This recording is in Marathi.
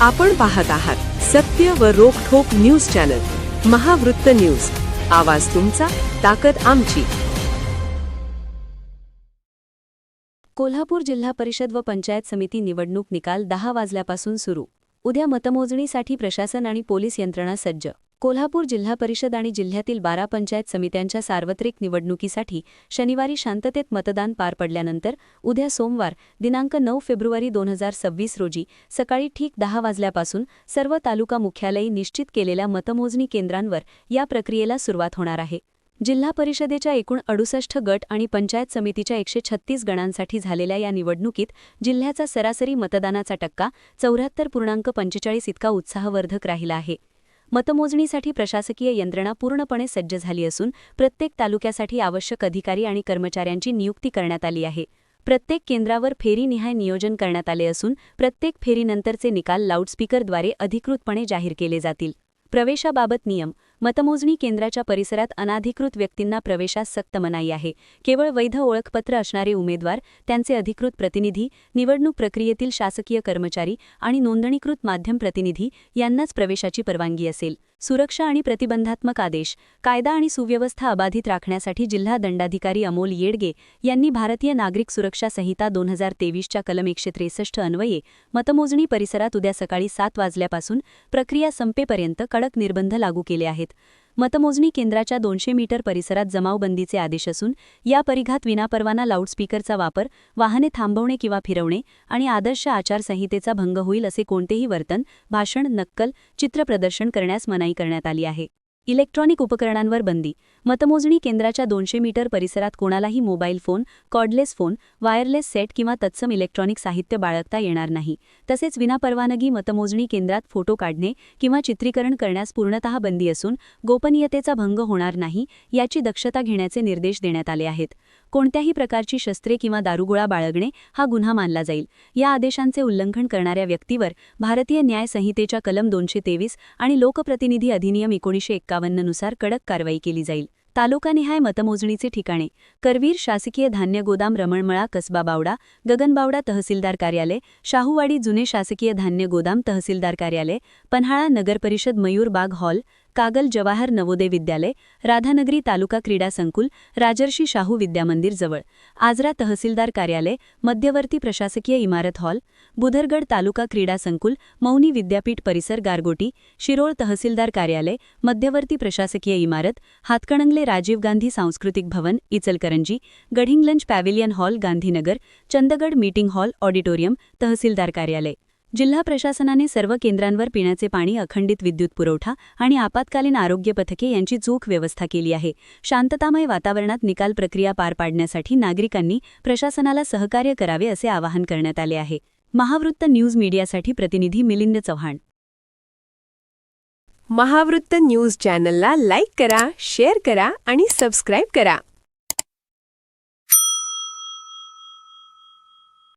आपण पाहत आहात सत्य व रोखोक न्यूज चॅनल महावृत्त न्यूज. आवाज तुमचा ताकद आमची. कोल्हापूर जिल्हा परिषद व पंचायत समिती निवडणूक निकाल दहा वाजल्यापासून सुरू. उद्या मतमोजणीसाठी प्रशासन आणि पोलीस यंत्रणा सज्ज. कोल्हापूर जिल्हा परिषद आणि जिल्ह्यातील बारा पंचायत समित्यांच्या सार्वत्रिक निवडणुकीसाठी शनिवारी शांततेत मतदान पार पडल्यानंतर उद्या सोमवार दिनांक नऊ फेब्रुवारी दोन हजार सव्वीस रोजी सकाळी ठीक दहा वाजल्यापासून सर्व तालुका मुख्यालयी निश्चित केलेल्या मतमोजणी केंद्रांवर या प्रक्रियेला सुरुवात होणार आहे. जिल्हा परिषदेच्या एकूण अडुसष्ट गट आणि पंचायत समितीच्या एकशे छत्तीस गणांसाठी झालेल्या या निवडणुकीत जिल्ह्याचा सरासरी मतदानाचा टक्का चौऱ्याहत्तर पूर्णांक पंचेचाळीस इतका उत्साहवर्धक राहिला आहे. मतमोजणीसाठी प्रशासकीय यंत्रणा पूर्णपणे सज्ज झाली असून प्रत्येक तालुक्यासाठी आवश्यक अधिकारी आणि कर्मचाऱ्यांची नियुक्ती करण्यात आली आहे. प्रत्येक केंद्रावर फेरीनिहाय नियोजन करण्यात आले असून प्रत्येक फेरीनंतरचे निकाल लाऊडस्पीकरद्वारे अधिकृतपणे जाहीर केले जातील. प्रवेशाबाबत नियम मतमोजणी केंद्राच्या परिसरात अनाधिकृत व्यक्तींना प्रवेशास सक्त मनाई आहे. केवळ वैध ओळखपत्र असणारे उमेदवार त्यांचे अधिकृत प्रतिनिधी निवडणूक प्रक्रियेतील शासकीय कर्मचारी आणि नोंदणीकृत माध्यम प्रतिनिधी यांनाच प्रवेशाची परवानगी असेल. सुरक्षा आणि प्रतिबंधात्मक आदेश कायदा आणि सुव्यवस्था अबाधित राखण्यासाठी जिल्हा दंडाधिकारी अमोल येडगे यांनी भारतीय नागरिक सुरक्षा संहिता दोन हजार तेवीसच्या कलम एकशे त्रेसष्ट अन्वये मतमोजणी परिसरात उद्या सकाळी सात वाजल्यापासून प्रक्रिया संपेपर्यंत कडक निर्बंध लागू केले आहेत. मतमोजणी केंद्राच्या दोनशे मीटर परिसरात जमावबंदीचे आदेश असून या परिघात विनापरवाना लाऊडस्पीकरचा वापर वाहने थांबवणे किंवा फिरवणे आणि आदर्श आचारसंहितेचा भंग होईल असे कोणतेही वर्तन भाषण नक्कल चित्रप्रदर्शन करण्यास मनाई करण्यात आली आहे. इलेक्ट्रॉनिक उपकरणांवर बंदी. मतमोजणी केंद्राच्या दोनशे मीटर परिसरात कोणालाही mobile phone cordless phone wireless set किंवा तत्सम इलेक्ट्रॉनिक साहित्य बाळगता येणार नाही. तसेच विनापरवानगी मतमोजणी केंद्रात फोटो काढणे किंवा चित्रीकरण करण्यास पूर्णतः बंदी असून गोपनीयतेचा भंग होणार नाही याची दक्षता घेण्याचे निर्देश देण्यात आले आहेत. कोणत्याही प्रकारची शस्त्रे किंवा दारुगोळा बाळगणे हा गुन्हा मानला जाईल. या आदेशांचे उल्लंघन करणाऱ्या व्यक्तीवर भारतीय न्याय संहितेच्या कलम दोनशे तेवीस आणि लोकप्रतिनिधी अधिनियम एकोणीसशे एक्कावन्ननुसार कडक कारवाई केली जाईल. तालुकानिहाय मतमोजणीचे ठिकाणे. करवीर शासकीय धान्य गोदाम रमणमळा कसबा बावडा गगनबावडा तहसीलदार कार्यालय शाहूवाडी जुने शासकीय धान्य गोदाम तहसीलदार कार्यालय पन्हाळा नगरपरिषद मयूरबाग हॉल कागल जवाहर नवोदय विद्यालय राधानगरी तालुका क्रीडा संकुल राजर्षी शाहू विद्यामंदिर जवळ आजरा तहसीलदार कार्यालय मध्यवर्ती प्रशासकीय इमारत हॉल बुधरगड तालुका क्रीडा संकुल मौनी विद्यापीठ परिसर गारगोटी शिरोळ तहसीलदार कार्यालय मध्यवर्ती प्रशासकीय इमारत हातकणंगले राजीव गांधी सांस्कृतिक भवन Ichalkaranji Gadhinglaj pavilion hall Gandhinagar Chandgad meeting hall auditorium tahsildar कार्यालय. जिल्हा प्रशासनाने सर्व केंद्रांवर पिण्याचे पाणी अखंडित विद्युत पुरवठा आणि आपत्कालीन आरोग्य पथके यांची चूक व्यवस्था केली आहे. शांततामय वातावरणात निकाल प्रक्रिया पार पाडण्यासाठी नागरिकांनी प्रशासनाला सहकार्य करावे असे आवाहन करण्यात आले आहे. महावृत्त न्यूज मीडियासाठी प्रतिनिधी मिलिंद चव्हाण. महावृत्त न्यूज चॅनलला लाईक करा शेअर करा आणि सबस्क्राईब करा.